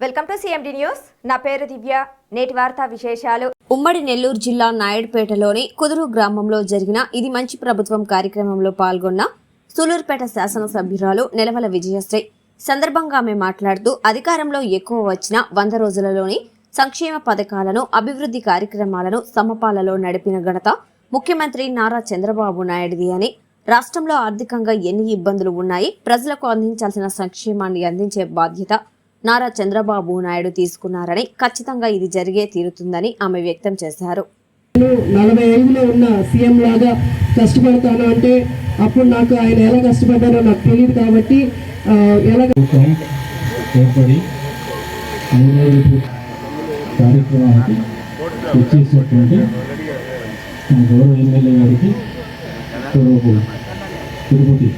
Welcome to CMD news నా పేరు దివ్య. నేటి వార్తా విశేషాలు. ఉమ్మడి నెల్లూరు జిల్లా నాయుడుపేటలోని కుదురు గ్రామంలో జరిగిన ఇది మంచి ప్రభుత్వం కార్యక్రమంలో పాల్గొన్న సూలూరుపేట శాసనసభ్యురాలు నెలవల విజయశ్రీ. సందర్భంగా ఆమె మాట్లాడుతూ అధికారంలో ఎక్కువ వచ్చిన వంద రోజులలోని సంక్షేమ పథకాలను అభివృద్ధి కార్యక్రమాలను సమపాలలో నడిపిన ఘనత ముఖ్యమంత్రి నారా చంద్రబాబు నాయుడిది అని రాష్ట్రంలో ఆర్థికంగా ఎన్ని ఇబ్బందులు ఉన్నాయి ప్రజలకు అందించాల్సిన సంక్షేమాన్ని అందించే బాధ్యత నారా చంద్రబాబు నాయుడు తీసుకున్నారని ఖచ్చితంగా ఇది జరిగే తీరుతుందని ఆమె వ్యక్తం చేశారు. నేను నలభై ఐదులో ఉన్న సీఎం లాగా కష్టపడతాను అంటే అప్పుడు నాకు ఆయన ఎలా కష్టపడ్డారో నాకు తెలియదు కాబట్టి ఎలా ప్రభుత్వం ఏర్పడి మూడు రోజుల కార్యక్రమానికి వచ్చేసినటువంటి మా గౌరవ ఎమ్మెల్యే గారికి పూర్వపు తిరుపతి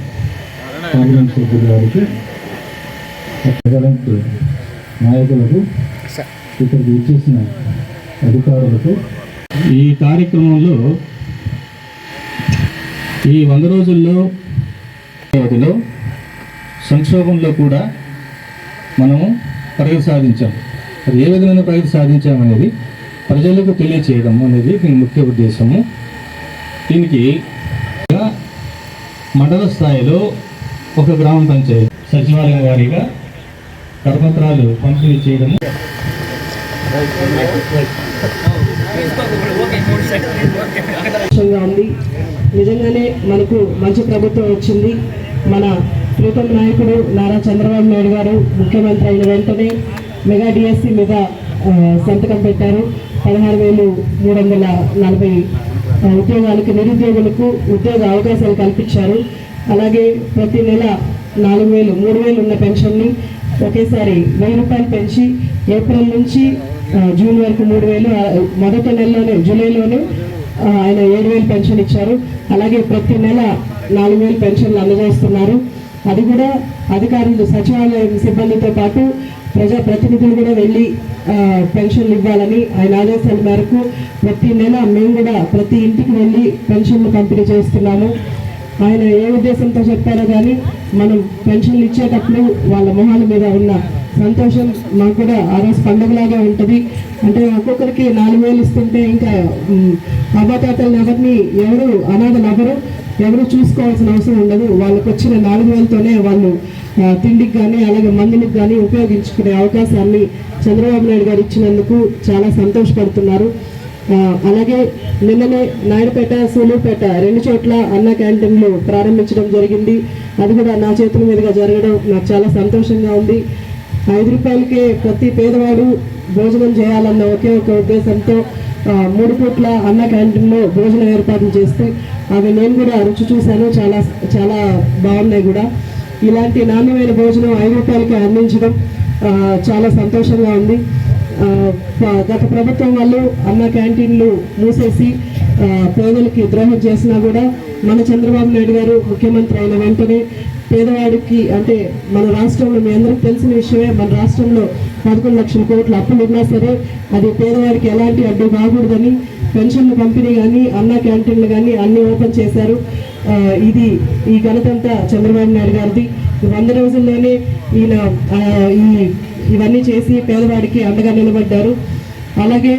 పార్లమెంట్ సభ్యుల గారికి ప్రజలకు నాయకులకు ఇక్కడికి వచ్చేసిన అధికారులకు ఈ కార్యక్రమంలో ఈ వంద రోజుల్లో వ్యవధిలో సంక్షోభంలో కూడా మనము ప్రగతి సాధించాం. అది ఏ విధమైన ప్రగతి సాధించామనేది ప్రజలకు తెలియచేయడం అనేది దీని ముఖ్య ఉద్దేశము. దీనికి మండల స్థాయిలో ఒక గ్రామ పంచాయతీ సచివాలయం వారీగా కరపత్రాలు పంపిణీ చేయడము. ఉంది. నిజంగానే మనకు మంచి ప్రభుత్వం వచ్చింది. మన ప్రీతం నాయకుడు నారా చంద్రబాబు నాయుడు గారు ముఖ్యమంత్రి అయిన వెంటనే మెగా డిఎస్సి మీద సంతకం పెట్టారు. పదహారు వేలు మూడు వందల నలభై ఉద్యోగాలకు నిరుద్యోగులకు ఉద్యోగ అవకాశాలు కల్పించారు. అలాగే ప్రతి నెల నాలుగు వేలు మూడు వేలు ఉన్న పెన్షన్ని ఒకేసారి వెయ్యి రూపాయలు పెంచి ఏప్రిల్ నుంచి జూన్ వరకు మూడు వేలు మొదటి నెలలోనే జూలైలోనే ఆయన ఏడు వేలు పెన్షన్ ఇచ్చారు. అలాగే ప్రతి నెల నాలుగు వేలు పెన్షన్లు అందజేస్తున్నారు. అది కూడా అధికారులు సచివాలయం సిబ్బందితో పాటు ప్రజా ప్రతినిధులు కూడా వెళ్ళి పెన్షన్లు ఇవ్వాలని ఆయన ఆదేశాల మేరకు ప్రతి నెల మేము కూడా ప్రతి ఇంటికి వెళ్ళి పెన్షన్లు పంపిణీ చేస్తున్నాము. ఆయన ఏ ఉద్దేశంతో చెప్పారో కానీ మనం పెన్షన్లు ఇచ్చేటప్పుడు వాళ్ళ మొహాల మీద ఉన్న సంతోషం మాకు కూడా ఆ రోజు పండుగలాగే ఉంటుంది. అంటే ఒక్కొక్కరికి నాలుగు వేలు ఇస్తుంటే ఇంకా ఉమ్, ఎవరిని ఎవరు అనాథలు ఎవరు ఎవరు చూసుకోవాల్సిన అవసరం ఉండదు. వాళ్ళకు వచ్చిన నాలుగు వేలతోనే వాళ్ళు తిండికి కానీ అలాగే మందులకు కానీ ఉపయోగించుకునే అవకాశాన్ని చంద్రబాబు నాయుడు గారు ఇచ్చినందుకు చాలా సంతోషపడుతున్నారు. అలాగే నిన్ననే నాయుడుపేట సూలూరుపేట రెండు చోట్ల అన్న క్యాంటీన్లు ప్రారంభించడం జరిగింది. అది కూడా నా చేతుల మీదుగా జరగడం నాకు చాలా సంతోషంగా ఉంది. ఐదు రూపాయలకే ప్రతి పేదవాడు భోజనం చేయాలన్న ఒకే ఒక ఉద్దేశంతో మూడు పూట్ల అన్న క్యాంటీన్లో భోజనం ఏర్పాట్లు చేస్తే అవి నేను కూడా రుచి చూశాను. చాలా చాలా బాగున్నాయి కూడా. ఇలాంటి నాణ్యమైన భోజనం ఐదు రూపాయలకి అందించడం చాలా సంతోషంగా ఉంది. గత ప్రభుత్వం వాళ్ళు అన్న క్యాంటీన్లు మూసేసి పేదలకి ద్రోహం చేసినా కూడా మన చంద్రబాబు నాయుడు గారు ముఖ్యమంత్రి అయిన వెంటనే పేదవాడికి అంటే మన రాష్ట్రంలో మీ అందరికీ తెలిసిన విషయమే మన రాష్ట్రంలో పదకొండు లక్షల కోట్ల అప్పులు ఉన్నా సరే అది పేదవాడికి ఎలాంటి అడ్డు కాకూడదని పెన్షన్లు పంపిణీ కానీ అన్న క్యాంటీన్లు కానీ అన్ని ఓపెన్ చేశారు. ఇది ఈ ఘనతంతా చంద్రబాబు నాయుడు గారిది. వంద రోజుల్లోనే ఈయన ఈ ఇవన్నీ చేసి పేదవాడికి అండగా నిలబడ్డారు. అలాగే